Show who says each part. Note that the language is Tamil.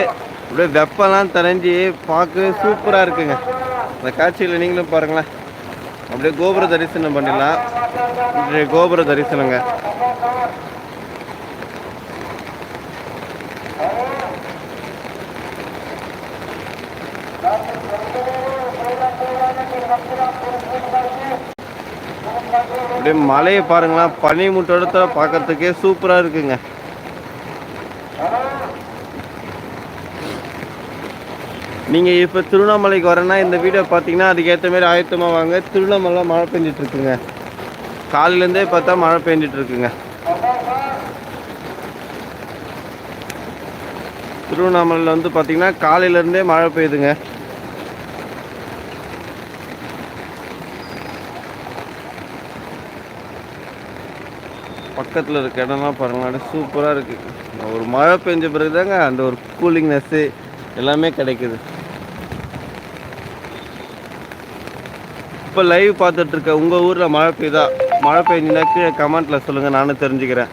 Speaker 1: அப்படியே வெப்பம்லாம் தரைஞ்சி பார்க்கவே சூப்பராக இருக்குங்க. அந்த காட்சியில் நீங்களும் பாருங்களேன். அப்படியே கோபுர தரிசனம் பண்ணிடலாம். இன்றைய கோபுர தரிசனங்க. அப்படியே மலையை பாருங்களேன். பனி மூட்டோட பார்க்கறதுக்கே சூப்பராக இருக்குங்க. நீங்கள் இப்போ திருவண்ணாமலைக்கு வரேன்னா இந்த வீடியோ பார்த்தீங்கன்னா அதுக்கேற்ற மாதிரி ஆயத்தமாக வாங்க. திருவண்ணாமலை மழை பெஞ்சிட்டு இருக்குங்க காலையிலேருந்தே பார்த்தா மழை பெஞ்சிட்டு இருக்குங்க திருவண்ணாமலையில் வந்து பார்த்தீங்கன்னா காலையிலேருந்தே மழை பெய்யுதுங்க. பக்கத்தில் இருக்க இடம்லாம் பாருங்களேன் சூப்பராக இருக்குது ஒரு மழை பெஞ்ச பிறகு தாங்க அந்த ஒரு கூலிங்னஸ்ஸு எல்லாமே கிடைக்குது. இப்போ லைவ் பார்த்துட்ருக்க உங்கள் ஊரில் மழை பெய்யுதா மழை பெஞ்சுனா கீழே கமெண்ட்டில் சொல்லுங்கள் நானும் தெரிஞ்சுக்கிறேன்.